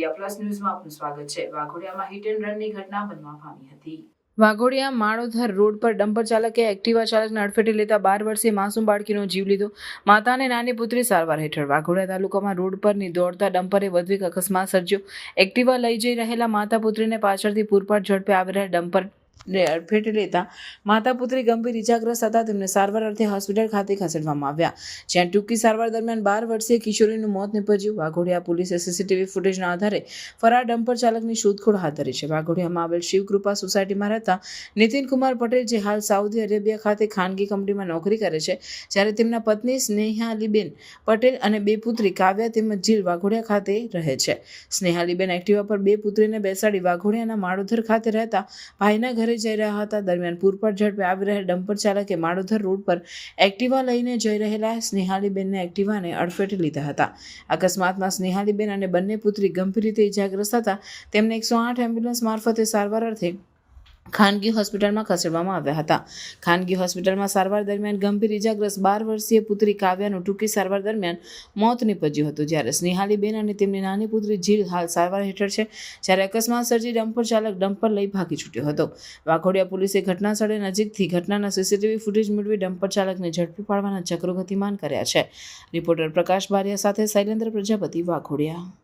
India plus ન્યૂઝમાં આપનું સ્વાગત છે. વાઘોડિયામાં હિટ એન્ડ રનની ઘટના બનવા પામી હતી. વાઘોડિયા માણોધર રોડ પર ડમ્પર ચાલકે એક્ટિવા ચાલકને અડફેટે લેતા બાર વર્ષીય માસૂમ બાળકીનો જીવ લીધો. માતા અને નાની પુત્રી સારવાર હેઠળ વાઘોડિયા તાલુકામાં રોડ પરની દોડતા ડમ્પરે વધુ એક અકસ્માત સર્જ્યો. એક્ટિવા લઈ જઈ રહેલા માતા પુત્રીને પાછળથી પૂરપાટ ઝડપે આવી રહેલા ડમ્પર ને લેતા માતા પુત્રી ગંભીર ઇજાગ્રસ્ત હતા તેમને સારવાર અર્થે હોસ્પિટલ ખાતે ખસેડવામાં આવ્યા. જ્યાં ટૂંકી સારવાર દરમિયાન બાર વર્ષીય કિશોરીનું મોત નીપજ્યું. વાઘોડિયા પોલીસે સીસીટીવી ફૂટેજના આધારે ફરાર ડમ્પર ચાલકની શોધખોળ હાથ ધરી છે. વાઘોડિયામાં આવેલ શિવકૃપા સોસાયટીમાં રહેતા નીતિનકુમાર પટેલ જે હાલ સાઉદી અરેબિયા ખાતે ખાનગી કંપનીમાં નોકરી કરે છે, જ્યારે તેમના પત્ની સ્નેહાલીબેન પટેલ અને બે પુત્રી કાવ્યા તેમજ જીલ વાઘોડિયા ખાતે રહે છે. સ્નેહાલીબેન એક્ટિવા પર બે પુત્રીને બેસાડી વાઘોડિયાના માળોધર ખાતે રહેતા ભાઈના ઘરે જઈ રહ્યા હતા. દરમિયાન પૂરપર ઝડપે આવી રહેલ ડમ્પર ચાલકે માડોધર રોડ પર એક્ટિવા લઈને જઈ રહેલા સ્નેહાલીબેનને એક્ટિવાને અડફેટે લીધા હતા. અકસ્માતમાં સ્નેહાલીબેન અને બંને પુત્રી ગંભીર રીતે ઇજાગ્રસ્ત હતા. તેમને એકસો આઠ એમ્બ્યુલન્સ મારફતે સારવાર અર્થે ખાનગી હોસ્પિટલમાં ખસેડવામાં આવ્યા હતા. ખાનગી હોસ્પિટલમાં સારવાર દરમિયાન ગંભીર ઇજાગ્રસ્ત બાર વર્ષીય પુત્રી કાવ્યાનું ટૂંકી સારવાર દરમિયાન મોત નીપજ્યું હતું. જ્યારે સ્નેહાલીબેન અને તેમની નાની પુત્રી જીલ હાલ સારવાર હેઠળ છે, જ્યારે અકસ્માત સર્જી ડમ્પર ચાલક ડમ્પર લઈ ભાગી છૂટ્યો હતો. વાઘોડિયા પોલીસે ઘટના સ્થળે નજીકથી ઘટનાના સીસીટીવી ફૂટેજ મેળવી ડમ્પર ચાલકને ઝડપી પાડવાના ચક્રો ગતિમાન કર્યા છે. રિપોર્ટર પ્રકાશ બારિયા સાથે શૈલેન્દ્ર પ્રજાપતિ, વાઘોડિયા.